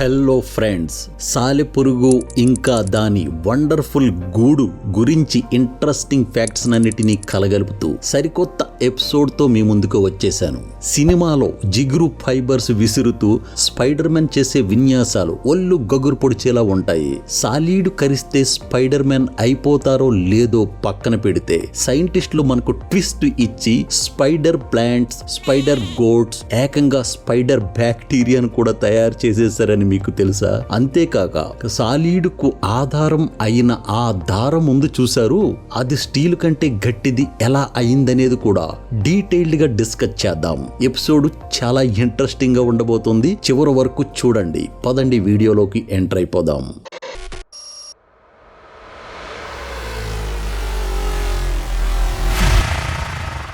Hello friends సాలెపురుగు ఇంకా దాని వండర్ఫుల్ గూడు గురించి ఇంట్రెస్టింగ్ ఫ్యాక్ట్స్ అన్నిటినీ కలగలుపుతూ సరికొత్త ఎపిసోడ్తో మీ ముందుకు వచ్చేసాను. సినిమాలో జిగురు ఫైబర్స్ విసురుతూ స్పైడర్ మ్యాన్ చేసే విన్యాసాలు ఒళ్ళు గగురు పొడిచేలా ఉంటాయి. సాలీడు కరిస్తే స్పైడర్ మ్యాన్ అయిపోతారో లేదో పక్కన పెడితే సైంటిస్టులు మనకు ట్విస్ట్ ఇచ్చి స్పైడర్ ప్లాంట్స్ స్పైడర్ గోడ్స్ ఏకంగా స్పైడర్ బ్యాక్టీరియాను కూడా తయారు చేసేసారని మీకు తెలుసా? అంతేకాక సాలీడుకు ఆధారం అయిన ఆ దారం ముందు చూశారు? అది స్టీల్ కంటే గట్టిది ఎలా అయిందనేది కూడా డీటెయిల్డ్గా డిస్కస్ చేద్దాం. ఎపిసోడ్ చాలా ఇంట్రెస్టింగ్గా ఉండబోతుంది. చివరి వరకు చూడండి. పదండి వీడియోలోకి ఎంటర్ అయిపోదాం.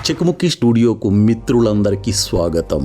చెకుముకి స్టూడియోకు మిత్రులందరికీ స్వాగతం.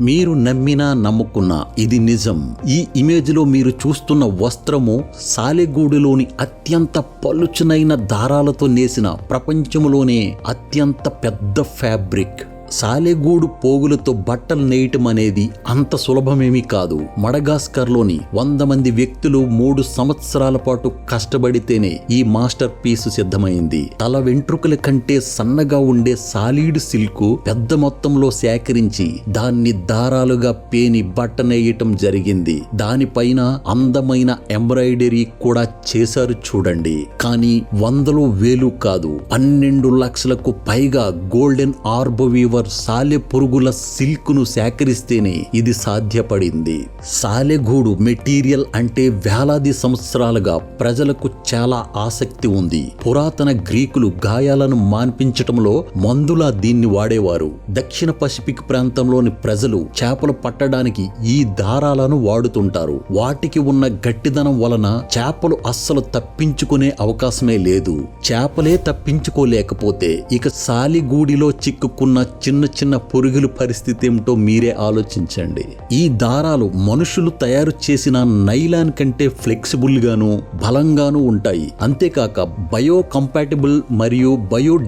మీరు నమ్మినా నమ్ముకున్నా ఇది నిజం. ఈ ఇమేజ్లో మీరు చూస్తున్న వస్త్రము సాలెగూడులోని అత్యంత పలుచునైన దారాలతో నేసిన ప్రపంచంలోనే అత్యంత పెద్ద ఫ్యాబ్రిక్. సాలెగూడు పోగులతో బట్టలు నేయటం అనేది అంత సులభమేమీ కాదు. మడగాస్కర్లోని వంద మంది వ్యక్తులు మూడు సంవత్సరాల పాటు కష్టపడితేనే ఈ మాస్టర్ పీస్ సిద్ధమైంది. తల వెంట్రుకల కంటే సన్నగా ఉండే సాలీడు సిల్క్ పెద్ద మొత్తంలో సేకరించి దాన్ని దారాలుగా పేని బట్ట నేయటం జరిగింది. దానిపైన అందమైన ఎంబ్రాయిడరీ కూడా చేశారు చూడండి. కానీ వందలు వేలు కాదు. పన్నెండు లక్షలకు పైగా గోల్డెన్ ఆర్బోవీవర్ సాలె పురుగుల సిల్క్ను సేకరిస్తేనే ఇది సాధ్యపడింది. సాలెగూడు మెటీరియల్ అంటే వేలాది సంవత్సరాలుగా ప్రజలకు చాలా ఆసక్తి ఉంది. పురాతన గ్రీకులు గాయాలను మాన్పించటంలో మందులా దీన్ని వాడేవారు. దక్షిణ పసిఫిక్ ప్రాంతంలోని ప్రజలు చేపలు పట్టడానికి ఈ దారాలను వాడుతుంటారు. వాటికి ఉన్న గట్టిదనం వలన చేపలు అస్సలు తప్పించుకునే అవకాశమే లేదు. చేపలే తప్పించుకోలేకపోతే ఇక సాలిగూడిలో చిక్కుకున్న చిన్న చిన్న పొరుగుల పరిస్థితి ఏమిటో మీరే ఆలోచించండి. ఈ దారాలు మనుషులు తయారు చేసిన నైలాన్ కంటే ఫ్లెక్సిబుల్గాను బలంగాను ఉంటాయి. అంతేకాక బయో కంపాటిబుల్ మరియు బయో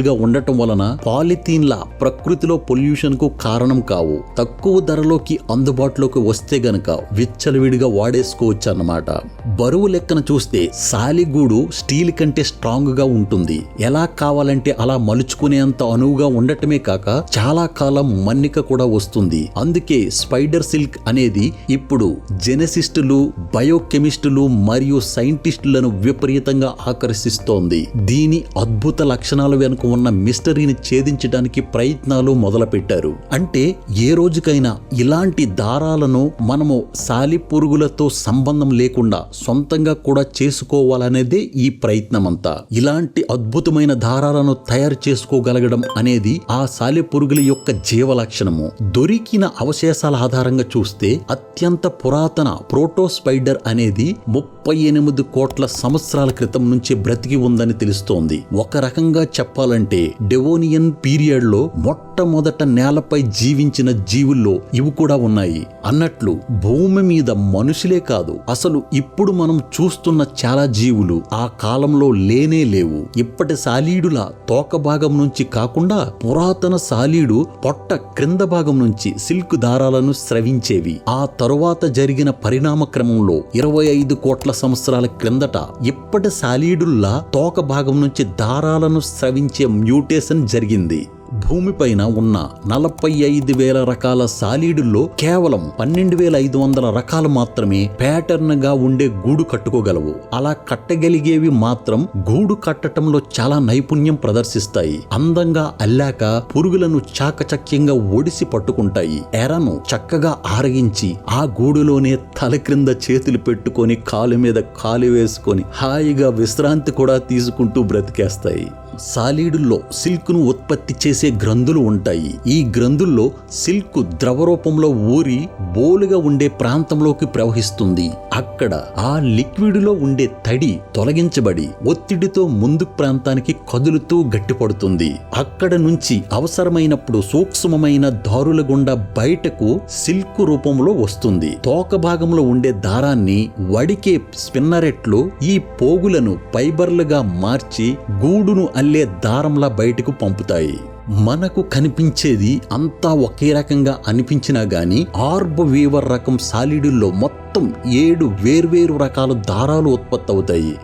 గా ఉండటం వలన పాలిథీన్ల ప్రకృతిలో పొల్యూషన్కు కారణం కావు. తక్కువ ధరలోకి అందుబాటులోకి వస్తే గనక విచ్చలవిడిగా వాడేసుకోవచ్చు అన్నమాట బరువు లెక్కన చూస్తే సాలిగూడు స్టీల్ కంటే స్ట్రాంగ్గా ఉంటుంది. ఎలా కావాలంటే అలా మలుచుకునేంత అనువుగా ఉండటమే అంతేకాక చాలా కాలం మన్నిక కూడా వస్తుంది. అందుకే స్పైడర్ సిల్క్ అనేది ఇప్పుడు జెనెసిస్టులు బయోకెమిస్టులు మరియు సైంటిస్టులను విపరీతంగా ఆకర్షిస్తోంది. దీని అద్భుత లక్షణాల వెనుక ఉన్న మిస్టరీని ఛేదించడానికి ప్రయత్నాలు మొదలుపెట్టారు. అంటే ఏ రోజుకైనా ఇలాంటి దారాలను మనము సాలి పురుగులతో సంబంధం లేకుండా సొంతంగా కూడా చేసుకోవాలనేదే ఈ ప్రయత్నం అంతా ఇలాంటి అద్భుతమైన దారాలను తయారు చేసుకోగలగడం అనేది ఆ సాలె పురుగుల యొక్క జీవ లక్షణము దొరికిన అవశేషాల ఆధారంగా చూస్తే అత్యంత పురాతన ప్రోటో స్పైడర్ అనేది ముప్పై ఎనిమిది కోట్ల సంవత్సరాల క్రితం నుంచి బ్రతికి ఉందని తెలుస్తోంది. ఒక రకంగా చెప్పాలంటే డెవోనియన్ పీరియడ్లో మొట్టమొదట నేలపై జీవించిన జీవుల్లో ఇవి కూడా ఉన్నాయి. అన్నట్లు భూమి మీద మనుషులే కాదు అసలు ఇప్పుడు మనం చూస్తున్న చాలా జీవులు ఆ కాలంలో లేనే లేవు. ఇప్పటి సాలీడుల తోక భాగం నుంచి కాకుండా పురాతన సాలీడు పొట్ట క్రింద భాగం నుంచి సిల్క్ దారాలను స్రవించేవి. ఆ తరువాత జరిగిన పరిణామ క్రమంలో ఇరవై ఐదు కోట్ల సంవత్సరాల క్రిందట ఇప్పటి సాలీడుల్లా తోక భాగం నుంచి దారాలను స్రవించే మ్యూటేషన్ జరిగింది. భూమిపైన ఉన్న నలభై ఐదు వేల రకాల సాలీడుల్లో కేవలం పన్నెండు వేల ఐదు వందల రకాలు మాత్రమే ప్యాటర్న్గా ఉండే గూడు కట్టుకోగలవు. అలా కట్టగలిగేవి మాత్రం గూడు కట్టటంలో చాలా నైపుణ్యం ప్రదర్శిస్తాయి. అందంగా అల్లాక పురుగులను చాకచక్యంగా ఒడిసి పట్టుకుంటాయి. ఎరను చక్కగా ఆరగించి ఆ గూడులోనే తల క్రింద చేతులు పెట్టుకొని కాలు మీద కాలు వేసుకొని హాయిగా విశ్రాంతి కూడా తీసుకుంటూ బ్రతికేస్తాయి. సాలీడుల్లో సిల్క్ను ఉత్పత్తి చేసే గ్రంథులు ఉంటాయి. ఈ గ్రంథుల్లో సిల్క్ ద్రవ రూపంలో ఊరి బోలుగా ఉండే ప్రాంతంలోకి ప్రవహిస్తుంది. అక్కడ ఆ లిక్విడ్లో ఉండే తడి తొలగించబడి ఒత్తిడితో ముందు ప్రాంతానికి కదులుతూ గట్టిపడుతుంది. అక్కడ నుంచి అవసరమైనప్పుడు సూక్ష్మమైన దారుల గుండా బయటకు సిల్క్ రూపంలో వస్తుంది. తోక భాగంలో ఉండే దారాన్ని వడికే స్పిన్నరెట్లు ఈ పోగులను ఫైబర్లుగా మార్చి గూడును అల్లి దారంలా బయటకు పంపుతాయి. మనకు కనిపించేది అంతా ఒకే రకంగా అనిపించినా గాని ఆర్బ్ వీవర్ రకం సాలిడుల్లో మొత్తం ఏడు వేర్వేరు రకాల దారాలు ఉత్పత్తి అవుతాయి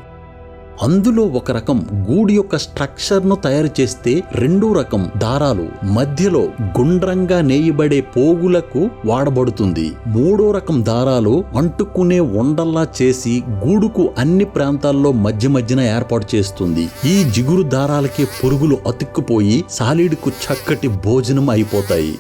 అందులో ఒక రకం గూడు యొక్క స్ట్రక్చర్ను తయారు చేస్తే రెండో రకం దారాలు మధ్యలో గుండ్రంగా నేయబడే పోగులకు వాడబడుతుంది. మూడో రకం దారాలు అంటుకునే ఉండల్లా చేసి గూడుకు అన్ని ప్రాంతాల్లో మధ్య మధ్యన ఏర్పాటు చేస్తుంది. ఈ జిగురు దారాలకే పురుగులు అతుక్కుపోయి సాలీడుకు చక్కటి భోజనం అయిపోతాయి.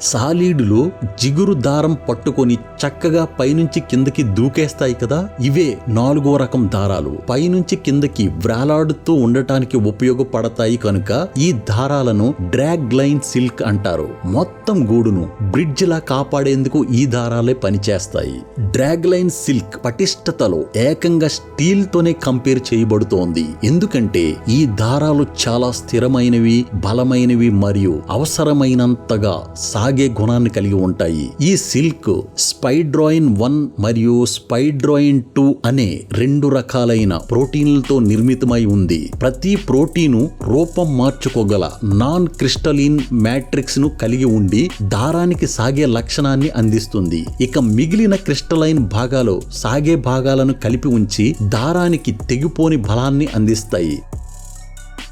సాలీడులో జిగురు దారం పట్టుకొని చక్కగా పైనుంచి కిందకి దూకేస్తాయి కదా ఇవే నాలుగో రకం దారాలు. పైనుంచి కిందకి వ్రేలాడుతూ ఉండటానికి ఉపయోగపడతాయి కనుక ఈ దారాలను డ్రాగ్ లైన్ సిల్క్ అంటారు. మొత్తం గూడును బ్రిడ్జ్ లా కాపాడేందుకు ఈ దారాలే పనిచేస్తాయి. డ్రాగ్ లైన్ సిల్క్ పటిష్టతలో ఏకంగా స్టీల్ తోనే కంపేర్ చేయబడుతోంది. ఎందుకంటే ఈ దారాలు చాలా స్థిరమైనవి బలమైనవి మరియు అవసరమైనంతగా అలాగే గుణాన్ని కలిగి ఉంటాయి. ఈ సిల్క్ స్పైడ్రాయిన్ వన్ మరియు స్పైడ్రాయిన్ టూ అనే రెండు రకాలైన ప్రోటీన్లతో నిర్మితమై ఉంది. ప్రతి ప్రోటీను రూపం మార్చుకోగల నాన్ క్రిస్టలిన్ మ్యాట్రిక్స్ను కలిగి ఉండి దారానికి సాగే లక్షణాన్ని అందిస్తుంది. ఇక మిగిలిన క్రిస్టలైన్ భాగాలు సాగే భాగాలను కలిపి ఉంచి దారానికి తెగిపోని బలాన్ని అందిస్తాయి.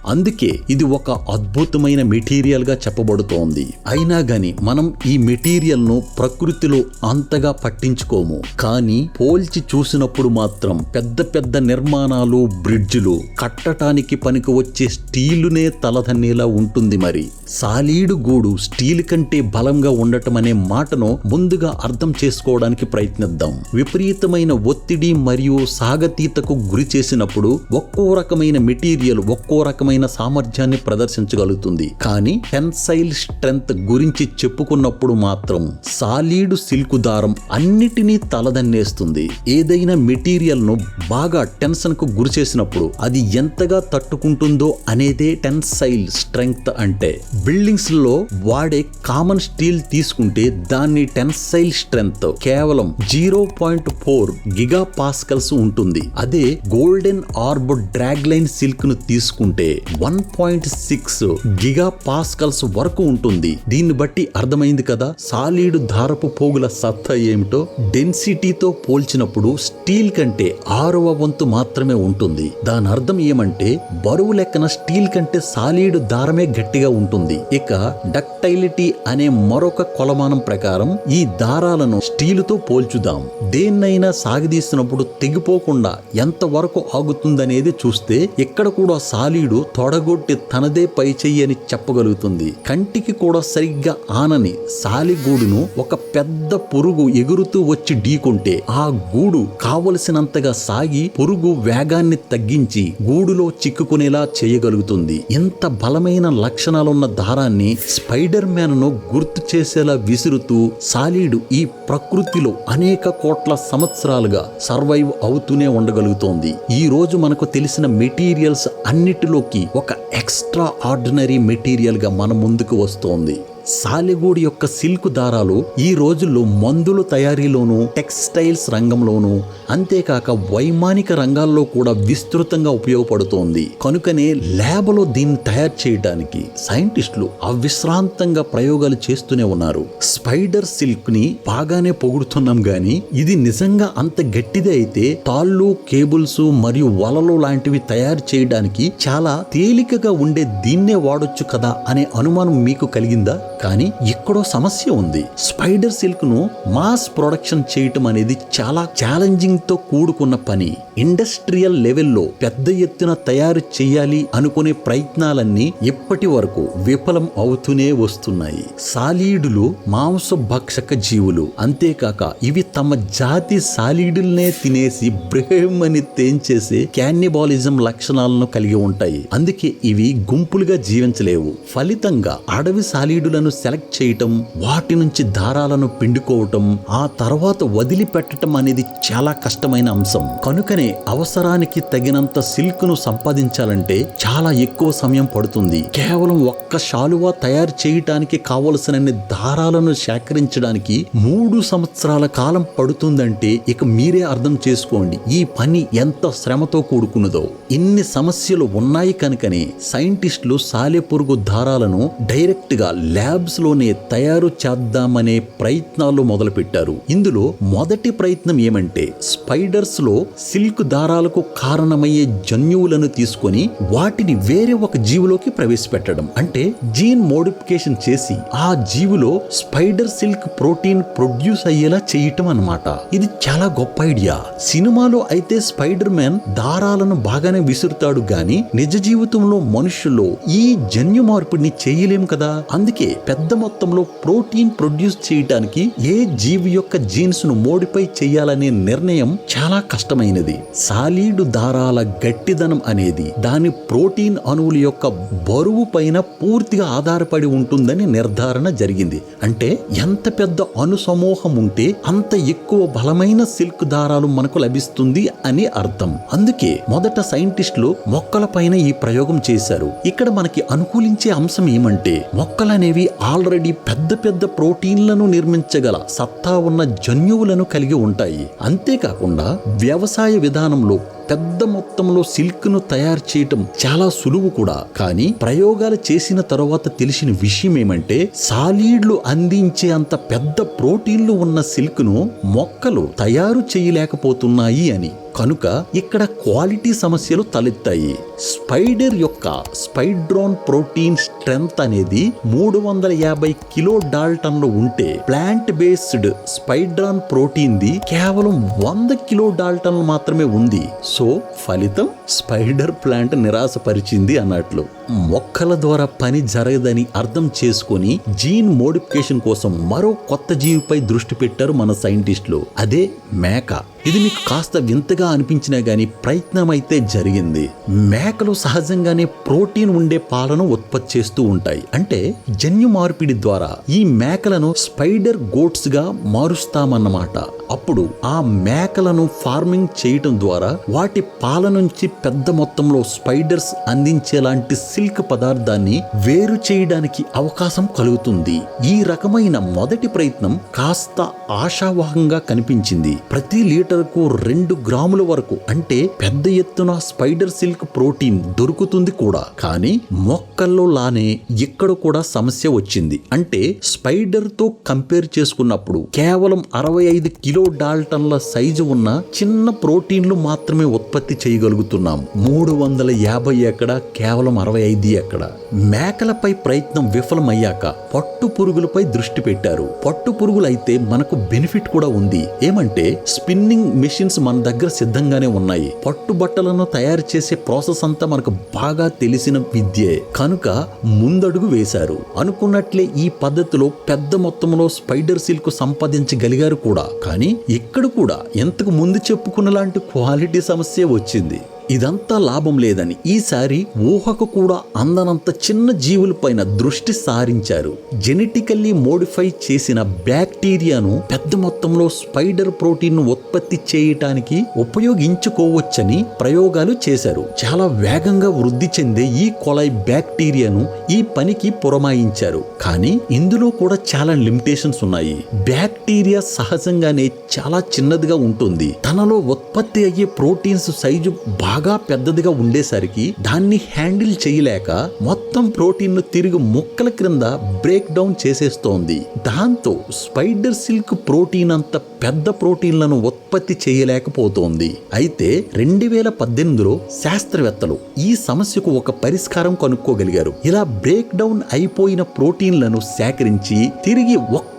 అందుకే ఇది ఒక అద్భుతమైన మెటీరియల్గా చెప్పబడుతోంది. అయినా గాని మనం ఈ మెటీరియల్ను ప్రకృతిలో అంతగా పట్టించుకోము. కానీ పోల్చి చూసినప్పుడు మాత్రం పెద్ద పెద్ద నిర్మాణాలు బ్రిడ్జిలు కట్టటానికి పనికి వచ్చే స్టీలునే తలదన్నేలా ఉంటుంది మరి. సాలీడు గూడు స్టీల్ కంటే బలంగా ఉండటం అనే మాటను ముందుగా అర్థం చేసుకోవడానికి ప్రయత్నిద్దాం. విపరీతమైన ఒత్తిడి మరియు సాగతీతకు గురి చేసినప్పుడు ఒక్కో రకమైన మెటీరియల్ ఒక్కో రకమైన సామర్థ్యాన్ని ప్రదర్శించగలుగుతుంది. కానీ టెన్సైల్ స్ట్రెంగ్త్ గురించి చెప్పుకున్నప్పుడు మాత్రం సాలీడు సిల్క్ దారం అన్నిటినీ తలదన్నేస్తుంది. ఏదైనా మెటీరియల్ను బాగా టెన్షన్కు గురి చేసినప్పుడు అది ఎంతగా తట్టుకుంటుందో అనేదే టెన్సైల్ స్ట్రెంగ్త్ అంటే. బిల్డింగ్స్లో వాడే కామన్ స్టీల్ తీసుకుంటే దాన్ని టెన్సైల్ స్ట్రెంగ్త్ కేవలం zero point four giga pascals ఉంటుంది. అదే గోల్డెన్ ఆర్బ్ డ్రాగ్ లైన్ సిల్క్ను తీసుకుంటే one point six giga pascals వరకు ఉంటుంది. దీన్ని బట్టి అర్థమైంది కదా సాలీడు దారపు పోగుల సత్తా ఏమిటో? డెన్సిటీతో పోల్చినప్పుడు స్టీల్ కంటే ఆరవ వంతు మాత్రమే ఉంటుంది. దాని అర్థం ఏమంటే బరువు లెక్కన స్టీల్ కంటే సాలీడు దారమే గట్టిగా ఉంటుంది. ఇక డక్టైలిటీ అనే మరొక కొలమానం ప్రకారం ఈ దారాలను స్టీలుతో పోల్చుదాం. దేన్నైనా సాగదీసినప్పుడు తెగిపోకుండా ఎంత వరకు ఆగుతుందనేది చూస్తే ఇక్కడ కూడా సాలీడు తొడగొట్టి తనదే పై చెయ్యి అని చెప్పగలుగుతుంది. కంటికి కూడా సరిగ్గా ఆనని సాలిగూడును ఒక పెద్ద పురుగు ఎగురుతూ వచ్చి ఢీకొంటే ఆ గూడు కావలసినంతగా సాగి పురుగు వేగాన్ని తగ్గించి గూడులో చిక్కుకునేలా చేయగలుగుతుంది. ఇంత బలమైన లక్షణాలున్న దారాన్ని స్పైడర్ మ్యాన్ను గుర్తు చేసేలా విసురుతూ సాలీడు ఈ ప్రకృతిలో అనేక కోట్ల సంవత్సరాలుగా సర్వైవ్ అవుతూనే ఉండగలుగుతోంది. ఈ రోజు మనకు తెలిసిన మెటీరియల్స్ అన్నిటిలోకి ఒక ఎక్స్ట్రా ఆర్డినరీ మెటీరియల్గా మన ముందుకు వస్తోంది. సాలెగూడి యొక్క సిల్క్ దారాలు ఈ రోజుల్లో మందుల తయారీలోనూ టెక్స్టైల్స్ రంగంలోనూ అంతేకాక వైమానిక రంగాల్లో కూడా విస్తృతంగా ఉపయోగపడుతోంది. కనుకనే ల్యాబ్లో దీన్ని తయారు చేయడానికి సైంటిస్టులు అవిశ్రాంతంగా ప్రయోగాలు చేస్తూనే ఉన్నారు. స్పైడర్ సిల్క్ని బాగానే పొగుడుతున్నాం గాని ఇది నిజంగా అంత గట్టిది అయితే తాళ్ళు కేబుల్స్ మరియు వలలు లాంటివి తయారు చేయడానికి చాలా తేలికగా ఉండే దీన్నే వాడొచ్చు కదా అనే అనుమానం మీకు కలిగిందా? కానీ ఇక్కడో సమస్య ఉంది. స్పైడర్ సిల్క్ను మాస్ ప్రొడక్షన్ చేయటం అనేది చాలా ఛాలెంజింగ్తో కూడుకున్న పని. ఇండస్ట్రియల్ లెవెల్లో పెద్ద ఎత్తున తయారు చేయాలి అనుకునే ప్రయత్నాలన్నీ ఇప్పటి వరకు విఫలం అవుతూనే వస్తున్నాయి. సాలీడులు మాంసభక్షక జీవులు. అంతేకాక ఇవి తమ జాతి సాలీడుల్నే తినేసి బ్రహ్మని తేంచేసే క్యాన్నిబాలిజం లక్షణాలను కలిగి ఉంటాయి. అందుకే ఇవి గుంపులుగా జీవించలేవు. ఫలితంగా అడవి సాలీడులను సెలెక్ట్ చేయటం వాటి నుంచి దారాలను పిండుకోవటం ఆ తర్వాత వదిలిపెట్టడం అనేది చాలా కష్టమైన అంశం. కనుకనే అవసరానికి తగినంత సిల్క్ను సంపాదించాలంటే చాలా ఎక్కువ సమయం పడుతుంది. కేవలం ఒక్క శాలువా తయారు చేయటానికి కావలసినన్ని దారాలను సేకరించడానికి మూడు సంవత్సరాల కాలం పడుతుందంటే ఇక మీరే అర్థం చేసుకోండి ఈ పని ఎంత శ్రమతో కూడుకున్నదో. ఇన్ని సమస్యలు ఉన్నాయి కనుకనే సైంటిస్టులు సాలెపురుగు దారాలను డైరెక్ట్గా ల్యాబ్ ల్యాబ్స్లోనే తయారు చేద్దామనే ప్రయత్నాలు మొదలుపెట్టారు. ఇందులో మొదటి ప్రయత్నం ఏమంటే స్పైడర్స్లో సిల్క్ దారాలకు కారణమయ్యే జన్యువులను తీసుకొని వాటిని వేరే ఒక జీవులోకి ప్రవేశపెట్టడం. అంటే జీన్ మోడిఫికేషన్ చేసి ఆ జీవులో స్పైడర్ సిల్క్ ప్రోటీన్ ప్రొడ్యూస్ అయ్యేలా చేయటం అన్నమాట. ఇది చాలా గొప్ప ఐడియా. సినిమాలో అయితే స్పైడర్ మ్యాన్ దారాలను బాగానే విసురుతాడు గాని నిజ జీవితంలో మనుషుల్లో ఈ జన్యు మార్పిడిని చేయలేం కదా. అందుకే పెద్ద మొత్తంలో ప్రోటీన్ ప్రొడ్యూస్ చేయటానికి ఏ జీవి యొక్క జీన్స్ను మోడిఫై చేయాలనే నిర్ణయం చాలా కష్టమైనది. సాలీడు దారాల గట్టిదనం అనేది దాని ప్రోటీన్ అణువుల యొక్క బరువు పైన పూర్తిగా ఆధారపడి ఉంటుందని నిర్ధారణ జరిగింది. అంటే ఎంత పెద్ద అణు సమూహం ఉంటే అంత ఎక్కువ బలమైన సిల్క్ దారాలు మనకు లభిస్తుంది అని అర్థం. అందుకే మొదట సైంటిస్టులు మొక్కల పైన ఈ ప్రయోగం చేశారు. ఇక్కడ మనకి అనుకూలించే అంశం ఏమంటే మొక్కలనేవి ఆల్రెడీ పెద్ద పెద్ద ప్రోటీన్లను నిర్మించగల సత్తా ఉన్న జన్యువులను కలిగి ఉంటాయి. అంతేకాకుండా వ్యవసాయ విధానంలో పెద్ద మొత్తంలో సిల్క్ను తయారు చేయటం చాలా సులువు కూడా. కానీ ప్రయోగాలు చేసిన తర్వాత తెలిసిన విషయం ఏమంటే సాలీడ్లు అందించే అంత పెద్ద ప్రోటీన్లు ఉన్న సిల్క్ను మొక్కలు తయారు చేయలేకపోతున్నాయి అని. కనుక ఇక్కడ క్వాలిటీ సమస్యలు తలెత్తాయి. స్పైడర్ యొక్క స్పైడ్రోన్ ప్రోటీన్ స్ట్రెంగ్త్ అనేది మూడు వందల యాభై కిలో డాల్టన్లు ఉంటే ప్లాంట్ బేస్డ్ స్పైడ్రాన్ ప్రోటీన్ది కేవలం వంద కిలో డాల్టన్లు మాత్రమే ఉంది. సో ఫలితం స్పైడర్ ప్లాంట్ నిరాశపరిచింది అన్నట్లు. మొక్కల ద్వారా పని జరగదని అర్థం చేసుకొని జీన్ మోడిఫికేషన్ కోసం మరో కొత్త జీవిపై దృష్టి పెట్టారు మన సైంటిస్టులు. అదే మేక. ఇది మీకు కాస్త వింతగా అనిపించినా కానీ ప్రయత్నం అయితే జరిగింది. మేకలు సహజంగానే ప్రోటీన్ ఉండే పాలను ఉత్పత్తి చేస్తూ ఉంటాయి. అంటే జన్యు మార్పిడి ద్వారా ఈ మేకలను స్పైడర్ గోట్స్గా మారుస్తామన్నమాట. అప్పుడు ఆ మేకలను ఫార్మింగ్ చేయటం ద్వారా వాటి పాల నుంచి పెద్ద మొత్తంలో స్పైడర్స్ అందించేలాంటి సిల్క్ పదార్థాన్ని వేరు చేయడానికి అవకాశం కలుగుతుంది. ఈ రకమైన మొదటి ప్రయత్నం కాస్త ఆశావాహంగా కనిపించింది. ప్రతి లీటర్ లీటర్కు రెండు గ్రాముల వరకు అంటే పెద్ద ఎత్తున స్పైడర్ సిల్క్ ప్రోటీన్ దొరుకుతుంది కూడా. కానీ మొక్కల్లో లానే ఇక్కడ కూడా సమస్య వచ్చింది. అంటే స్పైడర్తో కంపేర్ చేసుకున్నప్పుడు కేవలం అరవై ఐదు కిలో డాల్టన్ల సైజు ఉన్న చిన్న ప్రోటీన్లు మాత్రమే ఉత్పత్తి చేయగలుగుతున్నాం. మూడు వందల యాభై ఎక్కడ కేవలం అరవై ఐదు ఎక్కడ మేకలపై ప్రయత్నం విఫలమయ్యాక పట్టు పురుగులపై దృష్టి పెట్టారు. పట్టు పురుగులు అయితే మనకు బెనిఫిట్ కూడా ఉంది. ఏమంటే స్పిన్నింగ్ మెషిన్స్ మన దగ్గర సిద్ధంగానే ఉన్నాయి. పట్టు బట్టలను తయారు చేసే ప్రాసెస్ అంతా మనకు బాగా తెలిసిన విద్యే. కనుక ముందడుగు వేశారు. అనుకున్నట్లే ఈ పద్ధతిలో పెద్ద మొత్తంలో స్పైడర్ సిల్క్ సంపాదించగలిగారు కూడా. కానీ ఇక్కడ కూడా ఎంతకు ముందు చెప్పుకున్న లాంటి క్వాలిటీ సమస్య వచ్చింది. ఇదంతా లాభం లేదని ఈసారి ఊహకు కూడా అందనంత చిన్న జీవులపైన దృష్టి సారించారు. జెనెటికల్లీ మోడిఫై చేసిన బ్యాక్టీరియాను పెద్ద మొత్తంలో స్పైడర్ ప్రోటీన్ ఉత్పత్తి చేయటానికి ఉపయోగించుకోవచ్చని ప్రయోగాలు చేశారు. చాలా వేగంగా వృద్ధి చెందే ఈ కొలై బ్యాక్టీరియాను ఈ పనికి పురమాయించారు. కానీ ఇందులో కూడా చాలా లిమిటేషన్స్ ఉన్నాయి. బ్యాక్టీరియా సహజంగానే చాలా చిన్నదిగా ఉంటుంది. తనలో ఉత్పత్తి అయ్యే ప్రోటీన్స్ సైజు బాగా పెద్దదిగా ఉండేసరికి దాన్ని హ్యాండిల్ చేయలేక మొత్తం ప్రోటీన్ను తిరిగి ముక్కల క్రింద బ్రేక్ డౌన్ చేసేస్తోంది. దాంతో స్పైడర్ సిల్క్ ప్రోటీన్ అంత పెద్ద ప్రోటీన్లను ఉత్పత్తి చేయలేకపోతోంది. అయితే రెండు వేల పద్దెనిమిదిలో శాస్త్రవేత్తలు ఈ సమస్యకు ఒక పరిష్కారం కనుక్కోగలిగారు. ఇలా బ్రేక్ డౌన్ అయిపోయిన ప్రోటీన్లను సేకరించి తిరిగి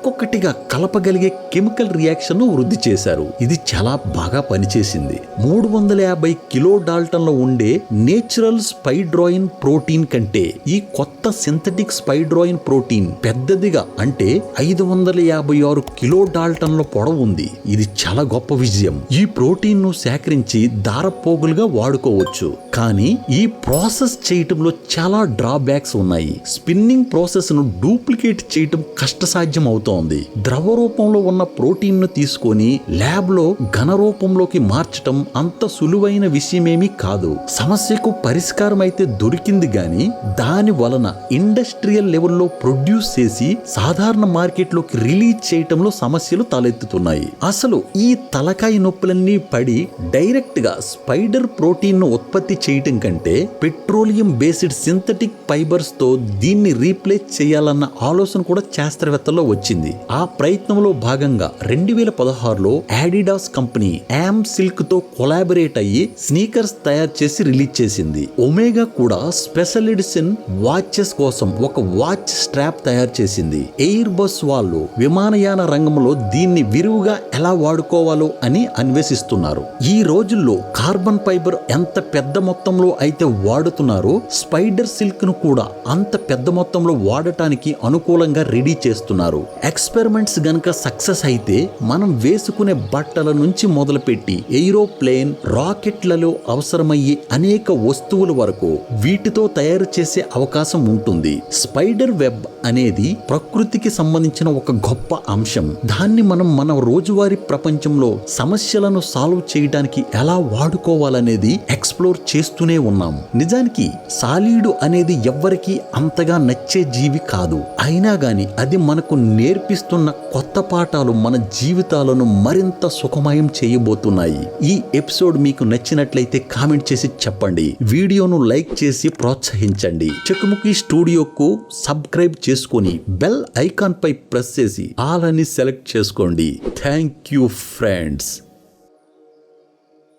ఒక్కొక్కటిగా కలపగలిగే కెమికల్ రియాక్షన్ను వృద్ధి చేశారు. ఇది చాలా బాగా పనిచేసింది. మూడు వందల యాభై కిలో డాల్టన్లో ఉండే నేచురల్ స్పైడ్రాయిన్ ప్రోటీన్ కంటే ఈ కొత్త సింథటిక్ స్పైడ్రాయిన్ ప్రోటీన్ పెద్దదిగా అంటే ఐదు వందల యాభై ఆరు కిలో డాల్టన్ల పొడవు ఉంది. ఇది చాలా గొప్ప విజయం. ఈ ప్రోటీన్ను సేకరించి దారపోగులుగా వాడుకోవచ్చు. కానీ ఈ ప్రాసెస్ చేయటంలో చాలా డ్రాబ్యాక్స్ ఉన్నాయి. స్పిన్నింగ్ ప్రాసెస్ను డూప్లికేట్ చేయటం కష్టసాధ్యం అవుతోంది ఉంది. ద్రవ రూపంలో ఉన్న ప్రోటీన్ను తీసుకొని ల్యాబ్లో ఘన రూపంలోకి మార్చటం అంత సులువైన విషయమేమీ కాదు. సమస్యకు పరిష్కారం అయితే దొరికింది గాని దాని వలన ఇండస్ట్రియల్ లెవెల్లో ప్రొడ్యూస్ చేసి సాధారణ మార్కెట్లోకి రిలీజ్ చేయటంలో సమస్యలు తలెత్తుతున్నాయి. అసలు ఈ తలకాయ నొప్పులన్నీ పడి డైరెక్ట్గా స్పైడర్ ప్రోటీన్ను ఉత్పత్తి చేయటం కంటే పెట్రోలియం బేస్డ్ సింథటిక్ ఫైబర్స్తో దీన్ని రీప్లేస్ చేయాలన్న ఆలోచన కూడా శాస్త్రవేత్తల్లో వచ్చింది. ఆ ప్రయత్నంలో భాగంగా రెండు వేల పదహారులో యాడిడాస్ కంపెనీ యామ్ సిల్క్తో కొలాబరేట్ అయ్యి స్నీకర్స్ తయారు చేసి రిలీజ్ చేసింది. ఒమేగా కూడా స్పెషల్ ఎడిషన్ వాచెస్ కోసం ఒక వాచ్ స్ట్రాప్ తయారు చేసింది. ఎయిర్ బస్ వాళ్ళు విమానయాన రంగంలో దీన్ని విరివిగా ఎలా వాడుకోవాలో అని అన్వేషిస్తున్నారు. ఈ రోజుల్లో కార్బన్ ఫైబర్ ఎంత పెద్ద మొత్తంలో అయితే వాడుతున్నారో స్పైడర్ సిల్క్ను కూడా అంత పెద్ద మొత్తంలో వాడటానికి అనుకూలంగా రెడీ చేస్తున్నారు. ఎక్స్పెరిమెంట్స్ గనక సక్సెస్ అయితే మనం వేసుకునే బట్టల నుంచి మొదలుపెట్టి ఏరోప్లేన్ రాకెట్లలో అవసరమయ్యే అనేక వస్తువుల వరకు వీటితో తయారు చేసే అవకాశం ఉంటుంది. స్పైడర్ వెబ్ అనేది ప్రకృతికి సంబంధించిన ఒక గొప్ప అంశం. దాన్ని మనం మన రోజువారీ ప్రపంచంలో సమస్యలను సాల్వ్ చేయడానికి ఎలా వాడుకోవాలనేది ఎక్స్ప్లోర్ చేస్తూనే ఉన్నాం. నిజానికి సాలీడు అనేది ఎవ్వరికీ అంతగా నచ్చే జీవి కాదు. అయినా గాని అది మనకు నేర్ నేర్పిస్తున్న కొత్త పాఠాలు మన జీవితాలను మరింత సుఖమయం చేయబోతున్నాయి. ఈ ఎపిసోడ్ మీకు నచ్చినట్లయితే కామెంట్ చేసి చెప్పండి. వీడియోను లైక్ చేసి ప్రోత్సహించండి. చెక్కుముకి స్టూడియోకు సబ్స్క్రైబ్ చేసుకొని బెల్ ఐకాన్ పై ప్రెస్ చేసి ఆల్ అని సెలెక్ట్ చేసుకోండి. Thank you friends.